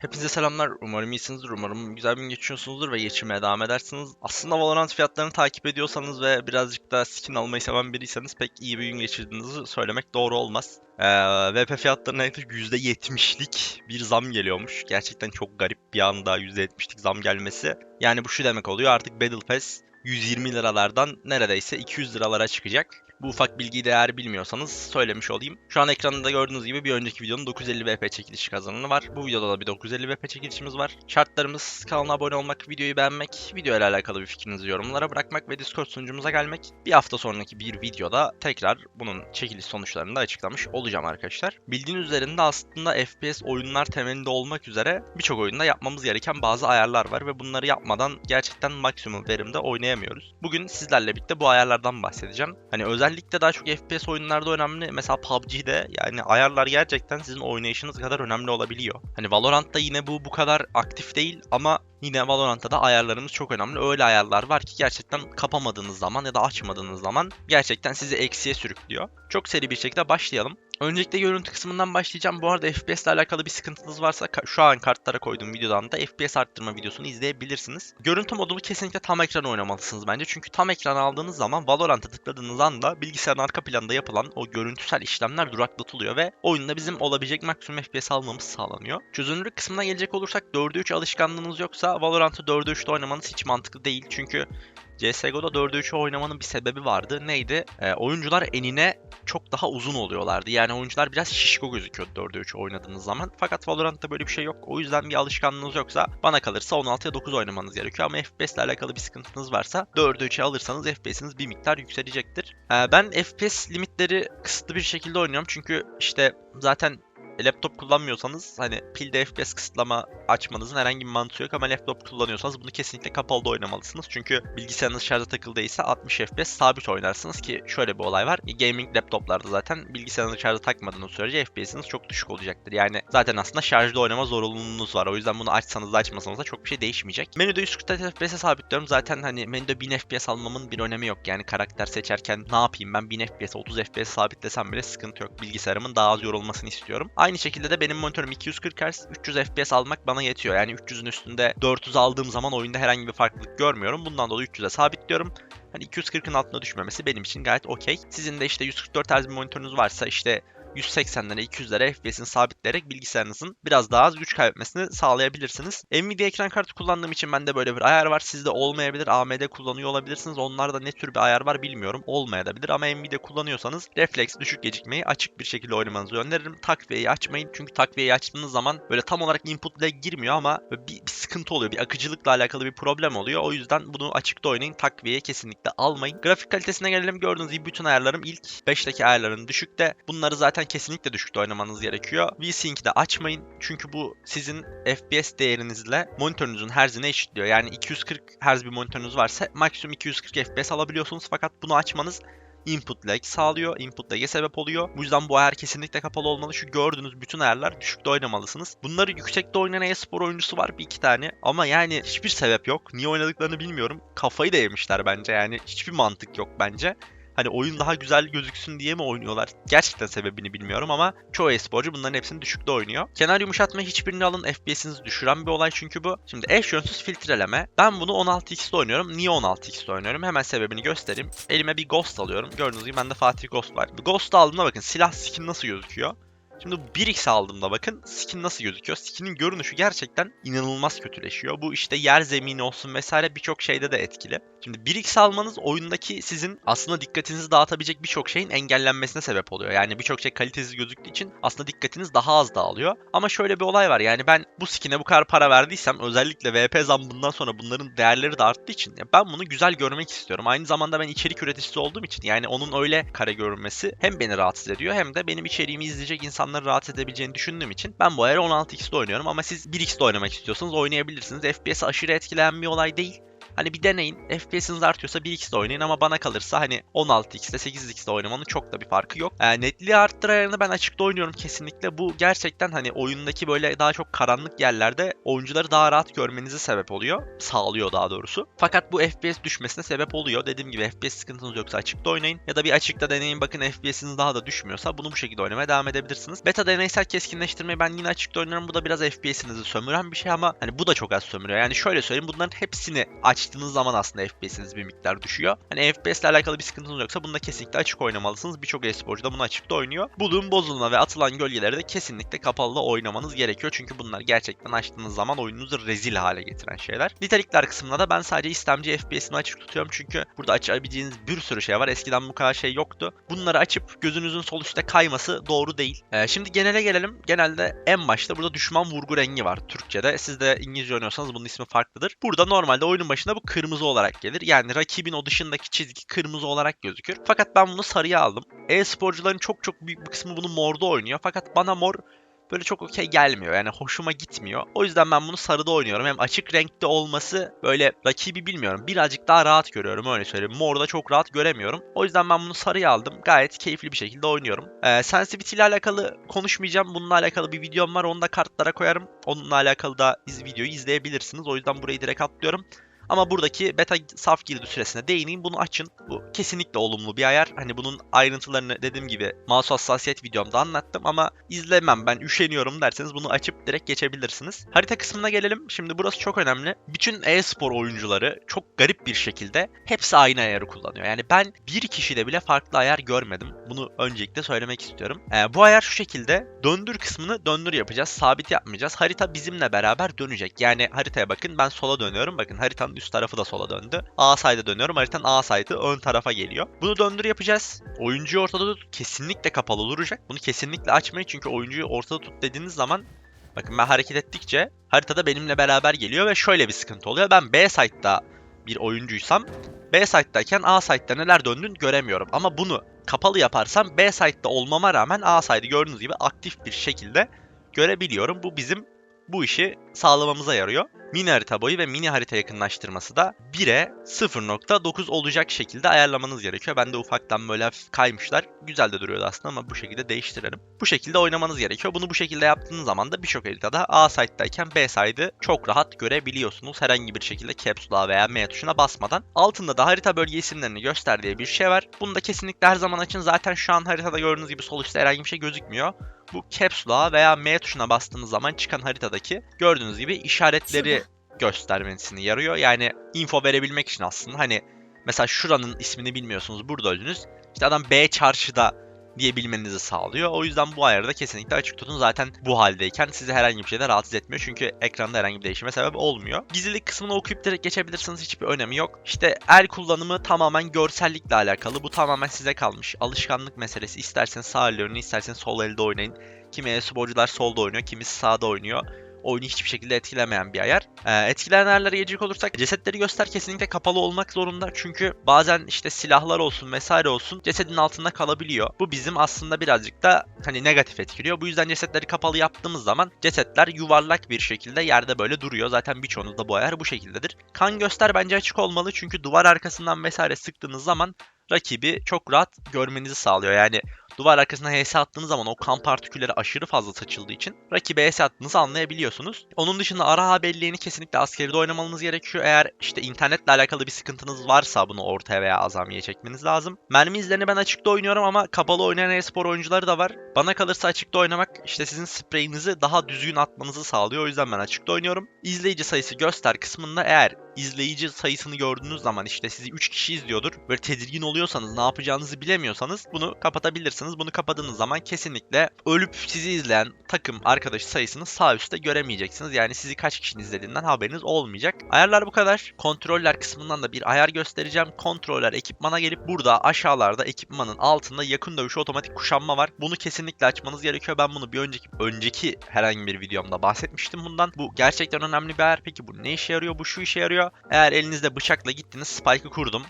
Hepinize selamlar. Umarım iyisinizdir. Umarım güzel bir gün geçiyorsunuzdur ve geçirmeye devam edersiniz. Aslında Valorant fiyatlarını takip ediyorsanız ve birazcık da skin almayı seven biriyseniz pek iyi bir gün geçirdiğinizi söylemek doğru olmaz. Ee, VP fiyatlarına yaklaşık %70'lik bir zam geliyormuş. Gerçekten çok garip bir anda %70'lik zam gelmesi. Yani bu şu demek oluyor artık Battle Pass 120 liralardan neredeyse 200 liralara çıkacak. Bu ufak bilgiyi de eğer bilmiyorsanız söylemiş olayım. Şu an ekranda gördüğünüz gibi bir önceki videonun 950 VP çekilişi kazananı var. Bu videoda da bir 950 VP çekilişimiz var. Şartlarımız kanala abone olmak, videoyu beğenmek, video ile alakalı bir fikrinizi yorumlara bırakmak ve Discord sunucumuza gelmek. Bir hafta sonraki bir videoda tekrar bunun çekiliş sonuçlarını da açıklamış olacağım arkadaşlar. Bildiğiniz üzerinde aslında FPS oyunlar temelinde olmak üzere birçok oyunda yapmamız gereken bazı ayarlar var ve bunları yapmadan gerçekten maksimum verimde oynayamıyoruz. Bugün sizlerle birlikte bu ayarlardan bahsedeceğim. Hani özellikle daha çok FPS oyunlarda önemli. Mesela PUBG'de yani ayarlar gerçekten sizin oynayışınız kadar önemli olabiliyor. Hani Valorant'ta yine bu bu kadar aktif değil ama Yine Valorant'ta da ayarlarımız çok önemli. Öyle ayarlar var ki gerçekten kapamadığınız zaman ya da açmadığınız zaman gerçekten sizi eksiye sürüklüyor. Çok seri bir şekilde başlayalım. Öncelikle görüntü kısmından başlayacağım. Bu arada FPS ile alakalı bir sıkıntınız varsa şu an kartlara koyduğum videodan da FPS arttırma videosunu izleyebilirsiniz. Görüntü modunu kesinlikle tam ekran oynamalısınız bence. Çünkü tam ekran aldığınız zaman Valorant'a tıkladığınız anda bilgisayarın arka planda yapılan o görüntüsel işlemler duraklatılıyor ve oyunda bizim olabilecek maksimum FPS almamız sağlanıyor. Çözünürlük kısmına gelecek olursak 4'e 3 alışkanlığınız yoksa Valorant'ı 4'e 3'te oynamanız hiç mantıklı değil. Çünkü CSGO'da 4'e 3 oynamanın bir sebebi vardı. Neydi? E, oyuncular enine çok daha uzun oluyorlardı. Yani oyuncular biraz şişko gözüküyordu 4'e 3 oynadığınız zaman. Fakat Valorant'ta böyle bir şey yok. O yüzden bir alışkanlığınız yoksa bana kalırsa 16'ya 9 oynamanız gerekiyor. Ama FPS ile alakalı bir sıkıntınız varsa 4'e 3'e alırsanız FPS'iniz bir miktar yükselecektir. E, ben FPS limitleri kısıtlı bir şekilde oynuyorum. Çünkü işte zaten laptop kullanmıyorsanız hani pilde FPS kısıtlama açmanızın herhangi bir mantığı yok ama laptop kullanıyorsanız bunu kesinlikle kapalı da oynamalısınız. Çünkü bilgisayarınız şarja takıldıysa 60 FPS sabit oynarsınız ki şöyle bir olay var. Gaming laptoplarda zaten bilgisayarınızı şarja takmadığınız sürece FPS'iniz çok düşük olacaktır. Yani zaten aslında şarjda oynama zorunluluğunuz var. O yüzden bunu açsanız da açmasanız da çok bir şey değişmeyecek. Menüde 140 FPS'e sabitliyorum. Zaten hani menüde 1000 FPS almamın bir önemi yok. Yani karakter seçerken ne yapayım ben 1000 FPS 30 FPS sabitlesem bile sıkıntı yok. Bilgisayarımın daha az yorulmasını istiyorum. Aynı şekilde de benim monitörüm 240 Hz 300 FPS almak bana yetiyor. Yani 300'ün üstünde 400 aldığım zaman oyunda herhangi bir farklılık görmüyorum. Bundan dolayı 300'e sabitliyorum. Hani 240'ın altına düşmemesi benim için gayet okey. Sizin de işte 144 Hz bir monitörünüz varsa işte 180'lere 200'lere FPS'ini sabitleyerek bilgisayarınızın biraz daha az güç kaybetmesini sağlayabilirsiniz. Nvidia ekran kartı kullandığım için bende böyle bir ayar var. Sizde olmayabilir. AMD kullanıyor olabilirsiniz. Onlarda ne tür bir ayar var bilmiyorum. Olmayabilir ama Nvidia kullanıyorsanız refleks düşük gecikmeyi açık bir şekilde oynamanızı öneririm. Takviyeyi açmayın. Çünkü takviyeyi açtığınız zaman böyle tam olarak input ile girmiyor ama bir, bir sıkıntı oluyor. Bir akıcılıkla alakalı bir problem oluyor. O yüzden bunu açıkta oynayın. Takviyeye kesinlikle almayın. Grafik kalitesine gelelim. Gördüğünüz gibi bütün ayarlarım ilk 5'teki ayarların düşükte. Bunları zaten kesinlikle düşükte oynamanız gerekiyor. VSync'i de açmayın. Çünkü bu sizin FPS değerinizle monitörünüzün herzini eşitliyor. Yani 240 Hz bir monitörünüz varsa maksimum 240 FPS alabiliyorsunuz. Fakat bunu açmanız input lag sağlıyor. Input lag'e sebep oluyor. Bu yüzden bu ayar kesinlikle kapalı olmalı. Şu gördüğünüz bütün ayarlar düşükte oynamalısınız. Bunları yüksekte oynayan e-spor oyuncusu var bir iki tane. Ama yani hiçbir sebep yok. Niye oynadıklarını bilmiyorum. Kafayı da yemişler bence yani. Hiçbir mantık yok bence. Hani oyun daha güzel gözüksün diye mi oynuyorlar? Gerçekten sebebini bilmiyorum ama çoğu e-sporcu bunların hepsini düşükte oynuyor. Kenar yumuşatma hiçbirini alın FPS'inizi düşüren bir olay çünkü bu. Şimdi eş yönsüz filtreleme. Ben bunu 16x'te oynuyorum. Niye 16x'te oynuyorum? Hemen sebebini göstereyim. Elime bir Ghost alıyorum. Gördüğünüz gibi bende Fatih Ghost var. Ghost aldığımda bakın silah skin nasıl gözüküyor. Şimdi bu 1x aldığımda bakın skin nasıl gözüküyor. Skinin görünüşü gerçekten inanılmaz kötüleşiyor. Bu işte yer zemini olsun vesaire birçok şeyde de etkili. Şimdi 1x almanız oyundaki sizin aslında dikkatinizi dağıtabilecek birçok şeyin engellenmesine sebep oluyor. Yani birçok şey kalitesiz gözüktüğü için aslında dikkatiniz daha az dağılıyor. Ama şöyle bir olay var yani ben bu skine bu kadar para verdiysem özellikle VP zammından sonra bunların değerleri de arttığı için ya ben bunu güzel görmek istiyorum. Aynı zamanda ben içerik üreticisi olduğum için yani onun öyle kare görünmesi hem beni rahatsız ediyor hem de benim içeriğimi izleyecek insanları rahatsız edebileceğini düşündüğüm için ben bu ayarı 16x'de oynuyorum ama siz 1x'de oynamak istiyorsanız oynayabilirsiniz. FPS aşırı etkileyen bir olay değil. Hani bir deneyin. FPS'iniz artıyorsa 1x'de oynayın ama bana kalırsa hani 16x'de 8x'de oynamanın çok da bir farkı yok. Yani netliği arttır ayarını ben açıkta oynuyorum kesinlikle. Bu gerçekten hani oyundaki böyle daha çok karanlık yerlerde oyuncuları daha rahat görmenize sebep oluyor. Sağlıyor daha doğrusu. Fakat bu FPS düşmesine sebep oluyor. Dediğim gibi FPS sıkıntınız yoksa açıkta oynayın. Ya da bir açıkta deneyin bakın FPS'iniz daha da düşmüyorsa bunu bu şekilde oynamaya devam edebilirsiniz. Beta deneysel keskinleştirmeyi ben yine açıkta oynuyorum. Bu da biraz FPS'inizi sömüren bir şey ama hani bu da çok az sömürüyor. Yani şöyle söyleyeyim bunların hepsini açtığınız zaman aslında FPS'iniz bir miktar düşüyor. Hani FPS ile alakalı bir sıkıntınız yoksa bunda kesinlikle açık oynamalısınız. Birçok e-sporcu da bunu açıkta oynuyor. Bulun bozulma ve atılan gölgeleri de kesinlikle kapalı oynamanız gerekiyor. Çünkü bunlar gerçekten açtığınız zaman oyununuzu rezil hale getiren şeyler. Nitelikler kısmında da ben sadece istemci FPS'imi açık tutuyorum. Çünkü burada açabileceğiniz bir sürü şey var. Eskiden bu kadar şey yoktu. Bunları açıp gözünüzün sol üstte kayması doğru değil. Ee, şimdi genele gelelim. Genelde en başta burada düşman vurgu rengi var Türkçe'de. Siz de İngilizce oynuyorsanız bunun ismi farklıdır. Burada normalde oyunun başında bu kırmızı olarak gelir. Yani rakibin o dışındaki çizgi kırmızı olarak gözükür. Fakat ben bunu sarıya aldım. E-sporcuların çok çok büyük bir kısmı bunu morda oynuyor. Fakat bana mor böyle çok okey gelmiyor. Yani hoşuma gitmiyor. O yüzden ben bunu sarıda oynuyorum. Hem açık renkte olması böyle rakibi bilmiyorum. Birazcık daha rahat görüyorum öyle söyleyeyim. Morda çok rahat göremiyorum. O yüzden ben bunu sarıya aldım. Gayet keyifli bir şekilde oynuyorum. Ee, sensitivity ile alakalı konuşmayacağım. Bununla alakalı bir videom var. Onu da kartlara koyarım. Onunla alakalı da iz videoyu izleyebilirsiniz. O yüzden burayı direkt atlıyorum. Ama buradaki beta saf girdi süresine değineyim. Bunu açın. Bu kesinlikle olumlu bir ayar. Hani bunun ayrıntılarını dediğim gibi mouse hassasiyet videomda anlattım ama izlemem ben üşeniyorum derseniz bunu açıp direkt geçebilirsiniz. Harita kısmına gelelim. Şimdi burası çok önemli. Bütün e-spor oyuncuları çok garip bir şekilde hepsi aynı ayarı kullanıyor. Yani ben bir kişide bile farklı ayar görmedim. Bunu öncelikle söylemek istiyorum. Ee, bu ayar şu şekilde. Döndür kısmını döndür yapacağız. Sabit yapmayacağız. Harita bizimle beraber dönecek. Yani haritaya bakın ben sola dönüyorum. Bakın haritanın üst tarafı da sola döndü. A side'a dönüyorum. Haritanın A side'ı ön tarafa geliyor. Bunu döndür yapacağız. Oyuncuyu ortada tut. Kesinlikle kapalı duracak. Bunu kesinlikle açmayın çünkü oyuncuyu ortada tut dediğiniz zaman bakın ben hareket ettikçe haritada benimle beraber geliyor ve şöyle bir sıkıntı oluyor. Ben B side'da bir oyuncuysam B side'dayken A side'da neler döndüğünü göremiyorum. Ama bunu kapalı yaparsam B side'da olmama rağmen A side'ı gördüğünüz gibi aktif bir şekilde görebiliyorum. Bu bizim bu işi sağlamamıza yarıyor. Mini harita boyu ve mini harita yakınlaştırması da 1'e 0.9 olacak şekilde ayarlamanız gerekiyor. Ben de ufaktan böyle kaymışlar. Güzel de duruyordu aslında ama bu şekilde değiştirelim. Bu şekilde oynamanız gerekiyor. Bunu bu şekilde yaptığınız zaman da birçok haritada A side'dayken B side'ı çok rahat görebiliyorsunuz. Herhangi bir şekilde Caps Lock'a veya M tuşuna basmadan. Altında da harita bölge isimlerini göster diye bir şey var. Bunu da kesinlikle her zaman açın. Zaten şu an haritada gördüğünüz gibi sol üstte herhangi bir şey gözükmüyor bu Caps Lock'a veya M tuşuna bastığınız zaman çıkan haritadaki gördüğünüz gibi işaretleri göstermesini yarıyor. Yani info verebilmek için aslında hani mesela şuranın ismini bilmiyorsunuz burada öldünüz. İşte adam B çarşıda diyebilmenizi sağlıyor. O yüzden bu ayarı da kesinlikle açık tutun. Zaten bu haldeyken sizi herhangi bir şeyde rahatsız etmiyor. Çünkü ekranda herhangi bir değişime sebep olmuyor. Gizlilik kısmını okuyup direkt geçebilirsiniz. Hiçbir önemi yok. İşte el kullanımı tamamen görsellikle alakalı. Bu tamamen size kalmış. Alışkanlık meselesi. İsterseniz sağ oynayın, isterseniz sol elde oynayın. Kimi e-sporcular solda oynuyor, kimisi sağda oynuyor oyunu hiçbir şekilde etkilemeyen bir ayar. Ee, etkileyen ayarlara gelecek olursak cesetleri göster kesinlikle kapalı olmak zorunda. Çünkü bazen işte silahlar olsun vesaire olsun cesedin altında kalabiliyor. Bu bizim aslında birazcık da hani negatif etkiliyor. Bu yüzden cesetleri kapalı yaptığımız zaman cesetler yuvarlak bir şekilde yerde böyle duruyor. Zaten birçoğunuz da bu ayar bu şekildedir. Kan göster bence açık olmalı çünkü duvar arkasından vesaire sıktığınız zaman rakibi çok rahat görmenizi sağlıyor. Yani duvar arkasına HS attığınız zaman o kan partikülleri aşırı fazla saçıldığı için rakibe HS attığınızı anlayabiliyorsunuz. Onun dışında ara belleğini kesinlikle askeride oynamanız gerekiyor. Eğer işte internetle alakalı bir sıkıntınız varsa bunu ortaya veya azamiye çekmeniz lazım. Mermi izlerini ben açıkta oynuyorum ama kapalı oynayan e-spor oyuncuları da var. Bana kalırsa açıkta oynamak işte sizin spreyinizi daha düzgün atmanızı sağlıyor. O yüzden ben açıkta oynuyorum. İzleyici sayısı göster kısmında eğer izleyici sayısını gördüğünüz zaman işte sizi 3 kişi izliyordur. Böyle tedirgin oluyorsanız ne yapacağınızı bilemiyorsanız bunu kapatabilirsiniz. Bunu kapadığınız zaman kesinlikle ölüp sizi izleyen takım arkadaş sayısını sağ üstte göremeyeceksiniz. Yani sizi kaç kişinin izlediğinden haberiniz olmayacak. Ayarlar bu kadar. Kontroller kısmından da bir ayar göstereceğim. Kontroller ekipmana gelip burada aşağılarda ekipmanın altında yakın dövüş otomatik kuşanma var. Bunu kesinlikle açmanız gerekiyor. Ben bunu bir önceki önceki herhangi bir videomda bahsetmiştim bundan. Bu gerçekten önemli bir ayar. Peki bu ne işe yarıyor? Bu şu işe yarıyor. Eğer elinizde bıçakla gittiniz spike'ı kurdum.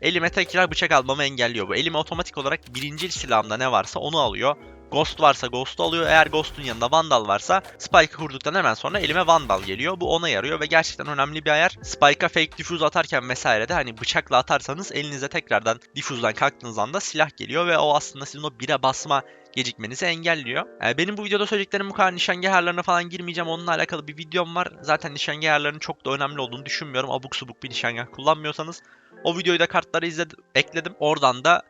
Elime tekrar bıçak almamı engelliyor bu. Elime otomatik olarak birinci silahımda ne varsa onu alıyor. Ghost varsa Ghost alıyor. Eğer Ghost'un yanında Vandal varsa Spike'ı kurduktan hemen sonra elime Vandal geliyor. Bu ona yarıyor ve gerçekten önemli bir ayar. Spike'a fake diffuse atarken vesaire de hani bıçakla atarsanız elinize tekrardan diffuse'dan kalktığınız anda silah geliyor ve o aslında sizin o bire basma gecikmenizi engelliyor. Ee, benim bu videoda söyleyeceklerim bu kadar nişangah ayarlarına falan girmeyeceğim. Onunla alakalı bir videom var. Zaten nişangah ayarlarının çok da önemli olduğunu düşünmüyorum. Abuk subuk bir nişangah kullanmıyorsanız. O videoyu da kartlara izledim, ekledim. Oradan da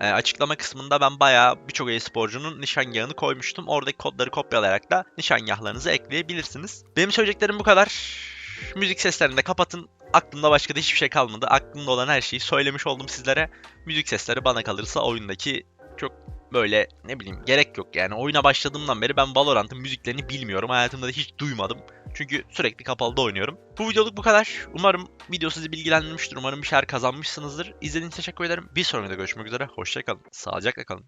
e, açıklama kısmında ben bayağı birçok e-sporcunun nişangahını koymuştum. Oradaki kodları kopyalayarak da nişangahlarınızı ekleyebilirsiniz. Benim söyleyeceklerim bu kadar. Müzik seslerini de kapatın. Aklımda başka da hiçbir şey kalmadı. Aklımda olan her şeyi söylemiş oldum sizlere. Müzik sesleri bana kalırsa oyundaki çok böyle ne bileyim gerek yok yani. Oyuna başladığımdan beri ben Valorant'ın müziklerini bilmiyorum. Hayatımda da hiç duymadım. Çünkü sürekli kapalıda oynuyorum. Bu videoluk bu kadar. Umarım video sizi bilgilendirmiştir. Umarım bir şeyler kazanmışsınızdır. İzlediğiniz için teşekkür ederim. Bir sonraki videoda görüşmek üzere. Hoşçakalın. Sağlıcakla kalın.